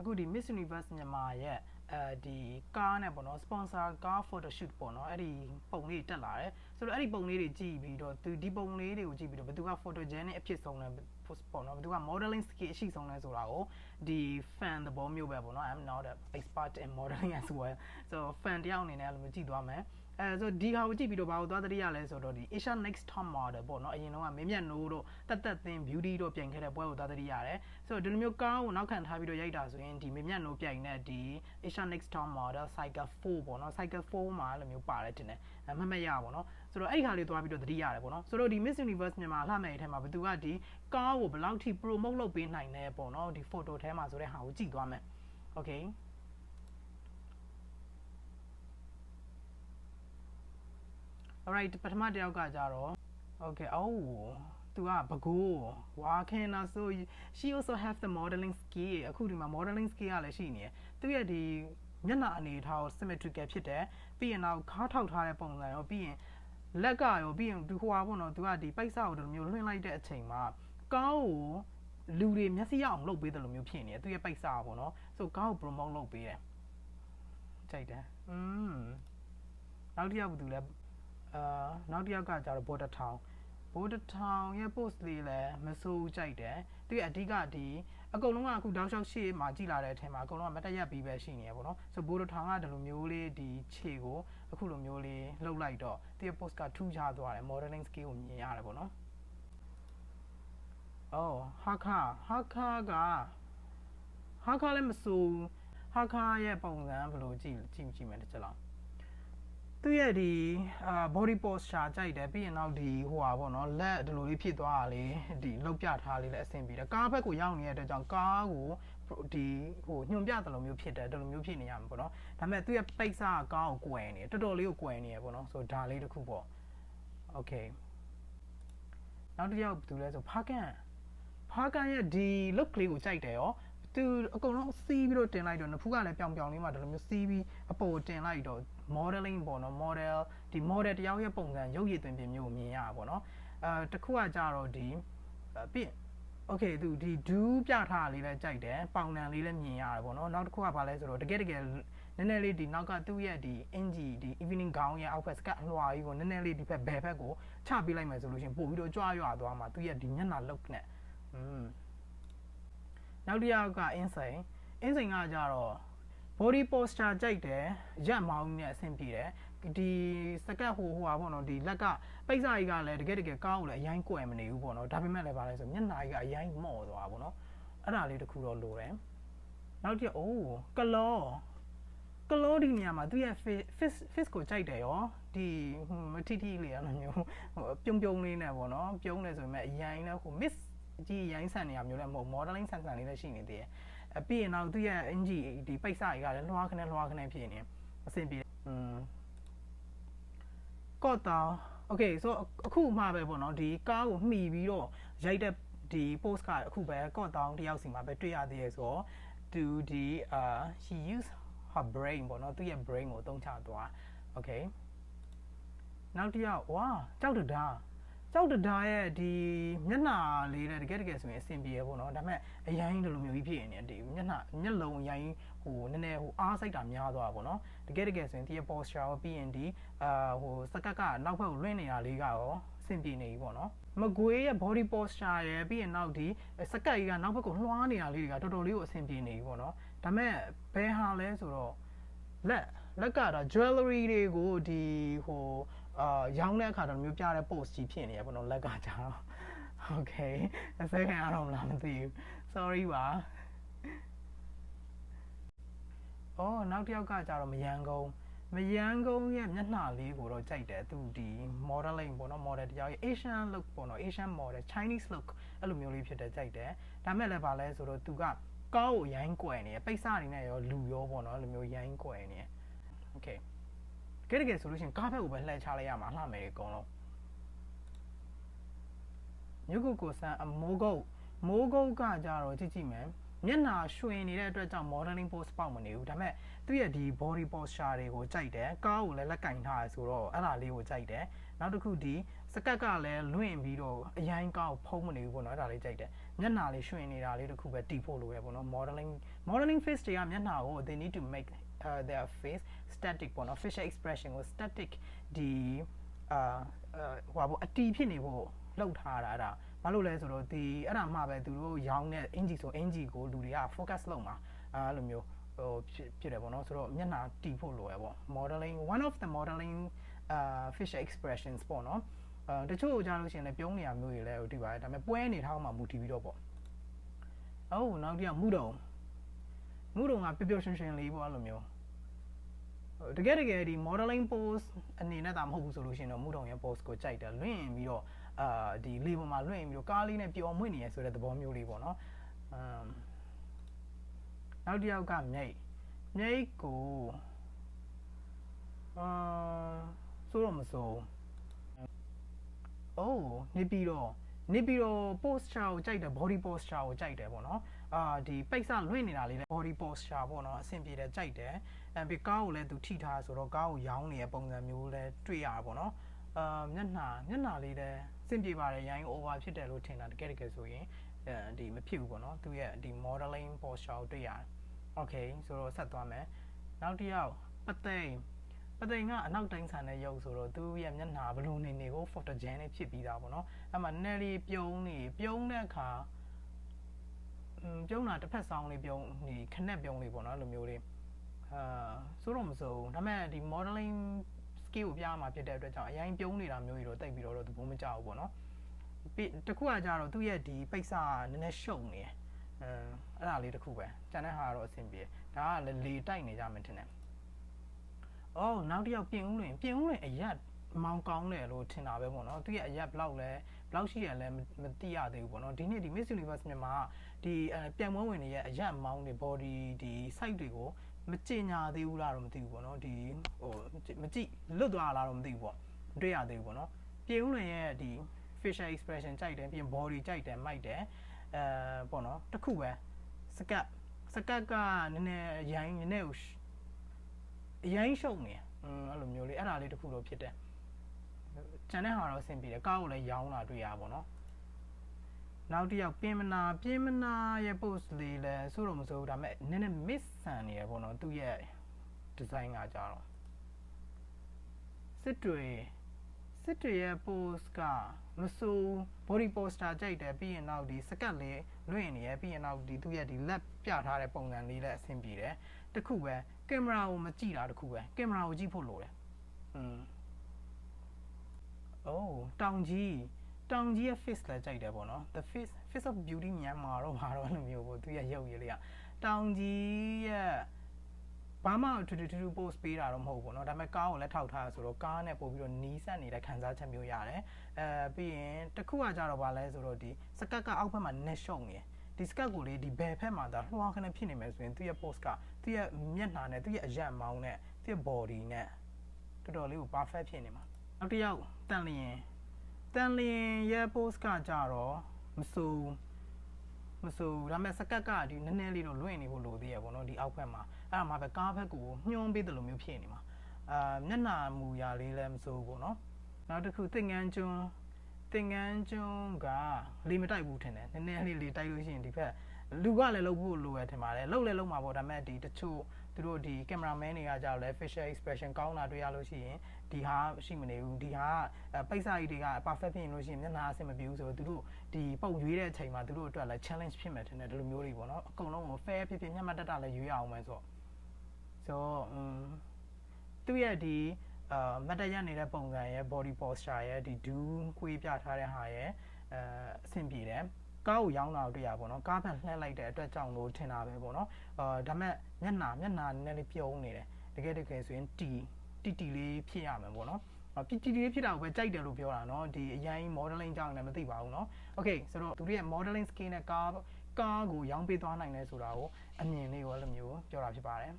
အခုဒီ Miss Universe မြန်မာရဲ့အဲဒီကားနဲ့ပေါ့နော် sponsor ကား photo shoot ပေါ့နော်အဲ့ဒီပုံလေးတက်လာတယ်ဆိုတော့အဲ့ဒီပုံလေးတွေကြည့်ပြီးတော့သူဒီပုံလေးတွေကိုကြည့်ပြီးတော့ဘယ်သူက photogenic အဖြစ်ဆုံးလဲပေါ့နော်ဘယ်သူက modeling skill အရှိဆုံးလဲဆိုတာကိုဒီ fan သဘောမျိုးပဲပေါ့နော် I'm not an expert in modeling as well so fan တယောက်အနေနဲ့အဲ့လိုမျိုးကြည့်သွားမယ် အဲဆိုဒီဟာကိုကြည့်ပြီးတော့ဘာကိုသွားတတိရလဲဆိုတော့ဒီ Asia Next Top Model ပေါ့နော်အရင်တော့ကမင်းမြတ်နိုးတို့တက်တက်သင်း beauty တို့ပြင်ခဲ့တဲ့ပွဲကိုသွားတတိရတယ်ဆိုတော့ဒီလိုမျိုးကားကိုနောက်ခံထားပြီးတော့ရိုက်တာဆိုရင်ဒီမင်းမြတ်နိုးပြိုင်တဲ့ဒီ Asia Next Top Model Cycle 4ပေါ့နော် Cycle 4မှာအဲ့လိုမျိုးပါတယ်တင်တယ်အမှတ်မရပါတော့ဆိုတော့အဲ့ဒီခါလေးသွားပြီးတော့တတိရတယ်ပေါ့နော်ဆိုတော့ဒီ Miss Universe မြန်မာလှမယ်အထက်မှာဘယ်သူကဒီကားကိုဘယ်လောက်ထိ promote လုပ်ပေးနိုင်လဲပေါ့နော်ဒီ photo ထဲမှာဆိုတဲ့ဟာကိုကြည့်သွားမယ် okay alright ပထမတစ်ယောက်ကကြတော့ okay oh သူကဘကိုးဝါခင်နာဆို she also have the modeling skill အခုဒီမှာ modeling skill ကလည်းရှိနေတယ်သူရဲ့ဒီမျက်နှာအနေထားကို symmetrical ဖြစ်တယ်ပြီးရင်တော့ခါထောက်ထားတဲ့ပုံစံရောပြီးရင်လက်ကရောပြီးရင်ဒီဟိုဟာပေါ့နော်သူကဒီပိတ်စကိုဒီလိုမျိုးလွှင့်လိုက်တဲ့အချိန်မှာကောင်းကိုလူတွေမျက်စိရအောင်လုပ်ပေးတယ်လို့မျိုးဖြစ်နေတယ်သူရဲ့ပိတ်စပေါ့နော်ဆိုကောင်းကို promote လုပ်ပေးတယ်ကြိုက်တယ်อืมနောက်တစ်ယောက်ဘာတူလဲ အာနောက်တစ်ယောက်ကကြတော့ border town ဘိုးတထောင်ရဲ့ post လေးလည်းမစိုးကြိုက်တယ်သူရဲ့အဓိကဒီအကုန်လုံးကအခုတောက်လျှောက်ရှေ့မှာကြည်လာတဲ့အထက်မှာအကုန်လုံးကမတက်ရက်ပြီးပဲရှိနေရပေါ့နော်ဆိုဘိုးတထောင်ကဒီလိုမျိုးလေးဒီခြေကိုအခုလိုမျိုးလေးလှုပ်လိုက်တော့သူရဲ့ post ကထူးခြားသွားတယ် modeling skill ကိုမြင်ရတယ်ပေါ့နော်အော်ဟာခါဟာခါကဟာခါလည်းမစိုးဟာခါရဲ့ပုံစံဘယ်လိုကြည့်ကြည့်ကြည့်မယ်တစ်ချက်လောက် သူရဲ့ဒီအာ body posture ကြိုက်တယ်ပြီးရင်နောက်ဒီဟိုဟာပေါ့နော်လက်ဒီလိုလေးဖြစ်သွားတာလေဒီလှုပ်ပြထားလေးလည်းအဆင်ပြေတယ်ကားဘက်ကိုရောက်နေတဲ့အတွက်ကြောင့်ကားကိုဒီဟိုညွန်ပြတယ်လို့မျိုးဖြစ်တယ်တယ်လို့မျိုးဖြစ်နေရမှာပေါ့နော်ဒါပေမဲ့သူရဲ့ပိတ်စာကားကိုကွယ်နေတယ်တော်တော်လေးကိုကွယ်နေရပေါ့နော်ဆိုဒါလေးတစ်ခုပေါ့ okay နောက်တစ်ယောက်ဘယ်သူလဲဆိုဖာကန်ဖာကန်ရဲ့ဒီ look လေးကိုကြိုက်တယ်ရောသူအကုန်လုံးစီးပြီးတော့တင်လိုက်တော့နဖူးကလည်းပြောင်ပြောင်လေးမှဒီလိုမျိုးစီးပြီးအပေါ်တင်လိုက်တော့ modeling ပေါ့နော် model ဒီ model တယောက်ရဲ့ပုံစံရုပ်ရည်သွင်းပြင်မျိုးကိုမြင်ရတာပေါ့နော်အဲတခုကကြတော့ဒီပြည့် okay သူဒီဒူးပြထားတာလေးလည်းကြိုက်တယ်ပေါင်တန်လေးလည်းမြင်ရတယ်ပေါ့နော်နောက်တစ်ခုကဘာလဲဆိုတော့တကယ်တကယ်နည်းနည်းလေးဒီနောက်ကသူ့ရဲ့ဒီအင်ဂျီဒီ evening gown ရဲ့ outfit စကအလွှာကြီးကိုနည်းနည်းလေးဒီဘက်ဘယ်ဘက်ကိုချပေးလိုက်မယ်ဆိုလို့ရှိရင်ပို့ပြီးတော့ကြွားရွာသွားမှာသူ့ရဲ့ဒီမျက်နှာ look နဲ့อืมနောက်တစ်ယောက်က insane insane ကကြတော့ body posture ကြိုက်တယ်ရက်မောင်းနဲ့အဆင်ပြေတယ်ဒီစကတ်ဟိုဟိုဟာပေါ့နော်ဒီလက်ကပိတ်စာကြီးကလည်းတကယ်တကယ်ကောင်းလို့လည်းအရင်ကွယ်မနေဘူးပေါ့နော်ဒါပေမဲ့လည်းဗာလဲဆိုမျက်နှာကြီးကအရင်မော့သွားပေါ့နော်အဲ့ဒါလေးတခုတော့လိုတယ်နောက်တစ်အိုးကလောကလောဒီနေရာမှာသူရဲ့ face face ကိုကြိုက်တယ်ရောဒီမထီထီလေးအဲ့လိုမျိုးဟိုပြုံပြုံလေးနဲ့ပေါ့နော်ပြုံးနေဆိုပေမဲ့အရင်လည်းဟို miss ကြီးရိုင်းဆန်နေရမျိုးလည်းမဟုတ် modeling ဆန်ဆန်လေးလည်းရှိနေသေးတယ်အ ပြီးရင်တော့သူရဲ့အင်ဂျီဒီပိတ်စကြီးကလည်းလွှားခနဲ့လွှားခနဲ့ဖြစ်နေအဆင်ပြေอืมကော့တောင် okay so အခုမှပဲပေါ့နော်ဒီကားကိုမှီပြီးတော့ရိုက်တဲ့ဒီ post ကအခုပဲကော့တောင်တယောက်စီမှာပဲတွေ့ရသေးရဲ့ဆိုတော့သူဒီအာ she use her brain ပေါ့နော်သူရဲ့ brain ကိုအသုံးချသွား okay နောက်တစ်ယောက်ဝါကြောက်တဒါ ကြောက်တဒါရဲ့ဒီမျက်နှာလေးနဲ့တကယ်တကယ်ဆိုရင်အဆင်ပြေရပေါ့နော်ဒါပေမဲ့အရင်ဒီလိုမျိုးကြီးဖြစ်နေတယ်ဒီမျက်နှာမျက်လုံးအရင်ဟိုနည်းနည်းဟိုအားစိတ်တာများသွားပေါ့နော်တကယ်တကယ်ဆိုရင်ဒီ posture ရောပြီးရင်ဒီအာဟိုစကတ်ကနောက်ဘက်ကိုလွင့်နေတာလေးကရောအဆင်ပြေနေပြီပေါ့နော်မကွေးရဲ့ body posture ရယ်ပြီးရင်နောက်ဒီစကတ်ကြီးကနောက်ဘက်ကိုလွှားနေတာလေးတွေကတော်တော်လေးကိုအဆင်ပြေနေပြီပေါ့နော်ဒါပေမဲ့ဘယ်ဟာလဲဆိုတော့လက်လက်ကတော့ jewelry တွေကိုဒီဟို အာရောင်းတဲ့အခါတော့မျိုးပြတဲ့ post ကြီးဖြစ်နေရပေါ့နော်လက်ကကြတော့ okay အစခံရတော့မလားမသိဘူး sorry ပါအော်နောက်တစ်ယောက်ကကြတော့မယန်းကုန်းမယန်းကုန်းရဲ့မျက်နှာလေးကိုတော့ကြိုက်တယ်သူဒီ modeling ပေါ့နော် model တရားရဲ့ Asian look ပေါ့နော် Asian model Chinese look အဲ့လိုမျိုးလေးဖြစ်တယ်ကြိုက်တယ်ဒါမဲ့လည်းဗာလဲဆိုတော့သူကကောင်းကိုရိုင်းကွယ်နေရပိတ်စအနေနဲ့ရောလူရောပေါ့နော်အဲ့လိုမျိုးရိုင်းကွယ်နေရ okay တ ကယ်တကယ်ဆိုလို့ရှိရင်ကားဘက်ကိုပဲလှည့်ချလိုက်ရမှာလှမယ်အကုန်လုံးမြုပ်ကုတ်ကိုဆန်အမိုးကုတ်မိုးကုတ်ကကြတော့ကြည့်ကြည့်မယ်မျက်နှာရွှင်နေတဲ့အတွက်ကြောင့် modeling pose ပေါက်မနေဘူးဒါပေမဲ့သူ့ရဲ့ဒီ body posture တွေကိုကြိုက်တယ်ကားကိုလည်းလက်ကင်ထားရဆိုတော့အဲ့ဒါလေးကိုကြိုက်တယ်နောက်တစ်ခုဒီစကတ်ကလည်းလွင့်ပြီးတော့အရင်ကောက်ဖုံးမနေဘူးပေါ့နော်အဲ့ဒါလေးကြိုက်တယ်မျက်နှာလေးရွှင်နေတာလေးတစ်ခုပဲတီးဖို့လိုရပေါ့နော် modeling modeling face တွေကမျက်နှာကို they need to make uh, their face static ပေါ့နော် facial expression ကို static ဒီအာဟိုပါပေါ့အတီးဖြစ်နေဖို့လှုပ်ထားတာအဲ့ဒါဘာလို့လဲဆိုတော့ဒီအဲ့ဒါမှပဲသူတို့ရောင်းတဲ့အင်ဂျီဆိုအင်ဂျီကိုလူတွေက focus လုပ်မှာအဲ့လိုမျိုးဟိုဖြစ်ဖြစ်တယ်ပေါ့နော်ဆိုတော့မျက်နှာတီးဖို့လိုရပေါ့ modeling one of the modeling uh facial expressions ပေါ့နော်အဲတချို့ကြားလို့ရှိရင်လည်းပြုံးနေရမျိုးတွေလည်းဟိုဒီပါတယ်ဒါပေမဲ့ပွဲနေထားမှမူတည်ပြီးတော့ပေါ့အော်နောက်တစ်ယောက်မှုတော့ မှုတော့ကပျော်ပျော်ရွှင်ရွှင်လေးပေါ့အဲ့လိုမျိုးဟိုတကယ်တကယ်ဒီ modeling pose အနေနဲ့တာမဟုတ်ဘူးဆိုလို့ရှိရင်တော့မှုတော့ရဲ့ pose ကိုကြိုက်တယ်လွင့်ရင်ပြီးတော့အာဒီလေပေါ်မှာလွင့်ရင်ပြီးတော့ကားလေးနဲ့ပျော်မွေ့နေရဆိုတဲ့သဘောမျိုးလေးပေါ့နော်အမ်နောက်တစ်ယောက်ကမြိတ်မြိတ်ကိုအာဆိုတော့မစိုးအိုးနေပြီးတော့ နေပြီးတော့ posture ကိုကြိုက်တယ် body posture ကိုကြိုက်တယ်ပေါ့နော်အာဒီပိတ်စလွင့်နေတာလေးလည်း body posture ပေါ့နော်အဆင်ပြေတယ်ကြိုက်တယ်အဲပြီးကားကိုလည်းသူထိထားဆိုတော့ကားကိုရောင်းနေတဲ့ပုံစံမျိုးလည်းတွေ့ရတာပေါ့နော်အာမျက်နှာမျက်နှာလေးလည်းအဆင်ပြေပါတယ်ရိုင်း over ဖြစ်တယ်လို့ထင်တာတကယ်တကယ်ဆိုရင်အဲဒီမဖြစ်ဘူးပေါ့နော်သူရဲ့ဒီ modeling posture ကိုတွေ့ရတယ် okay ဆိုတော့ဆက်သွားမယ်နောက်တစ်ယောက်ပသိမ် ပသိမ်ကအနောက်တိုင်းဆန်တဲ့ရုပ်ဆိုတော့သူ့ရဲ့မျက်နှာဘလုံးနေနေကို photogen နဲ့ဖြစ်ပြီးသားပေါ့နော်အဲ့မှာ နယ်လီပြုံးနေပြုံးတဲ့အခါอืมပြုံးတာတစ်ဖက်ဆောင်လေးပြုံးဒီခနဲ့ပြုံးလေးပေါ့နော်အဲ့လိုမျိုးလေးအာဆိုတော့မစိုးဘူးဒါပေမဲ့ဒီ modeling skill ကိုပြရမှာဖြစ်တဲ့အတွက်ကြောင့်အရင်ပြုံးနေတာမျိုးကြီးတော့တိတ်ပြီးတော့သဘောမကျဘူးပေါ့နော်ပြီးတစ်ခုကကြတော့သူ့ရဲ့ဒီပိတ်စနည်းနည်းရှုံနေတယ်အဲအဲ့ဒါလေးတစ်ခုပဲကျန်တဲ့ဟာကတော့အဆင်ပြေဒါကလည်းလေတိုက်နေကြမှထင်တယ် အော်နောက်တစ်ယောက်ပြင်ဦးလွင်ပြင်ဦးလွင်အရက်မောင်ကောင်းတယ်လို့ထင်တာပဲပေါ့နော်သူရဲ့အရက်ဘလောက်လဲဘလောက်ရှိရလဲမသိရသေးဘူးပေါ့နော်ဒီနေ့ဒီ Miss Universe မြန်မာဒီအဲပြန်ပွဲဝင်တွေရဲ့အရက်မောင်းတွေ body ဒီ site တွေကိုမကြင်ညာသေးဘူးလားတော့မသိဘူးပေါ့နော်ဒီဟိုမကြည့်လွတ်သွားလားတော့မသိဘူးပေါ့မတွေ့ရသေးဘူးပေါ့နော်ပြင်ဦးလွင်ရဲ့ဒီ facial expression ကြိုက်တယ်ပြင် body ကြိုက်တယ်မိုက်တယ်အဲပေါ့နော်တခုပဲစကတ်စကတ်ကနည်းနည်းရိုင်းနည်းနည်းကို အရိုင်းရှုံနေอืมအဲ့လိုမျိုးလေးအဲ့ဒါလေးတခုတော့ဖြစ်တယ်ကျန်တဲ့ဟာတော့အဆင်ပြေတယ်ကားကိုလည်းရောင်းလာတွေ့ရပါတော့နောက်တစ်ယောက်ပြင်မနာပြင်မနာရဲ့ post လေးလဲဆိုတော့မဆိုဘူးဒါပေမဲ့နည်းနည်း miss ဆန်နေရပေါ့နော်သူ့ရဲ့ design ကကြတော့စစ်တွေစစ်တွေရဲ့ post ကမဆိုး body poster ကြိုက်တယ်ပြီးရင်နောက်ဒီစကတ်လေးလွင့်နေရပြီးရင်နောက်ဒီသူ့ရဲ့ဒီ lap ပြထားတဲ့ပုံစံလေးလည်းအဆင်ပြေတယ်တခုပဲကင်မရာကိုမကြည့်တာတခုပဲကင်မရာကိုကြည့်ဖို့လိုတယ်อืมအိုးတောင်ကြီးတောင်ကြီးရဲ့ face လည်းကြိုက်တယ်ပေါ့နော် the face face of beauty မြန်မာတော့ဘာတော့အဲ့လိုမျိုးပေါ့သူရဲ့ရုပ်ရည်လေးကတောင်ကြီးရဲ့ဘာမှထူးထူးထူးထူး post ပေးတာတော့မဟုတ်ဘူးပေါ့နော်ဒါပေမဲ့ကားကိုလည်းထောက်ထားဆိုတော့ကားနဲ့ပို့ပြီးတော့နီးစပ်နေတဲ့ခံစားချက်မျိုးရတယ်အဲပြီးရင်တစ်ခုကကြတော့ဗာလဲဆိုတော့ဒီစကတ်ကအောက်ဘက်မှာ net ရှုံနေတယ် ဒီစကတ်ကိုလေဒီဘယ်ဖက်မှာဒါလွှားခနဲ့ဖြစ်နေမယ်ဆိုရင်သူ့ရဲ့ post ကသူ့ရဲ့မျက်နှာနဲ့သူ့ရဲ့အရက်မောင်းနဲ့သူ့ရဲ့ body နဲ့တော်တော်လေးကို perfect ဖြစ်နေမှာနောက်တစ်ယောက်တန်လျင်တန်လျင်ရဲ့ post ကကြတော့မဆူမဆူဒါပေမဲ့စကတ်ကဒီနည်းနည်းလေးတော့လွင့်နေဖို့လိုသေးရပေါ့နော်ဒီအောက်ဘက်မှာအဲ့ဒါမှပဲကားဘက်ကိုညှွန်းပေးတယ်လို့မျိုးဖြစ်နေမှာအာမျက်နှာမူရာလေးလည်းမစိုးဘူးပေါ့နော်နောက်တစ်ခုသင်္ကန်းကျွန်း သင်္ကန်းကျွန်းကလေမတိုက်ဘူးထင်တယ်နည်းနည်းလေးလေတိုက်လို့ရှိရင်ဒီဘက်လူကလည်းလုပ်ဖို့လိုရထင်ပါတယ်လုပ်လည်းလုပ်မှာပေါ့ဒါပေမဲ့ဒီတချို့သူတို့ဒီကင်မရာမန်တွေကကြောက်လဲ facial expression ကောင်းတာတွေ့ရလို့ရှိရင်ဒီဟာရှိမနေဘူးဒီဟာပိတ်စာကြီးတွေက perfect ဖြစ်ရင်လို့ရှိရင်မျက်နှာအဆင်မပြေဘူးဆိုတော့သူတို့ဒီပုံရွေးတဲ့အချိန်မှာသူတို့အတွက်လည်း challenge ဖြစ်မယ်ထင်တယ်ဒီလိုမျိုးတွေပေါ့နော်အကုန်လုံးကို fair ဖြစ်ဖြစ်မျက်မှတ်တတ်တာလည်းရွေးအောင်မယ်ဆိုတော့ဆိုတော့อืมသူရဲ့ဒီ အာမတ်တရနေတဲ့ပုံစံရဲ့ body posture ရဲ့ဒီ do ခွေးပြထားတဲ့ဟာရဲ့အဲအဆင်ပြေတယ်ကားကိုရောင်းတာတွေ့ရပါတော့ကားဖက်လှည့်လိုက်တဲ့အတွက်ကြောင့်လို့ထင်တာပဲပေါ့နော်အာဒါမဲ့မျက်နှာမျက်နှာနည်းနည်းလေးပြုံးနေတယ်တကယ်တကယ်ဆိုရင်တီတီတီလေးဖြစ်ရမယ်ပေါ့နော်ပီတီလေးဖြစ်တာကိုပဲကြိုက်တယ်လို့ပြောတာเนาะဒီအရင် modeling ကြောင့်လည်းမသိပါဘူးเนาะ okay ဆိုတော့သူတို့ရဲ့ modeling skill နဲ့ကားကားကိုရောင်းပေးသွားနိုင်လဲဆိုတာကိုအမြင်လေးကိုအဲ့လိုမျိုးပြောတာဖြစ်ပါတယ်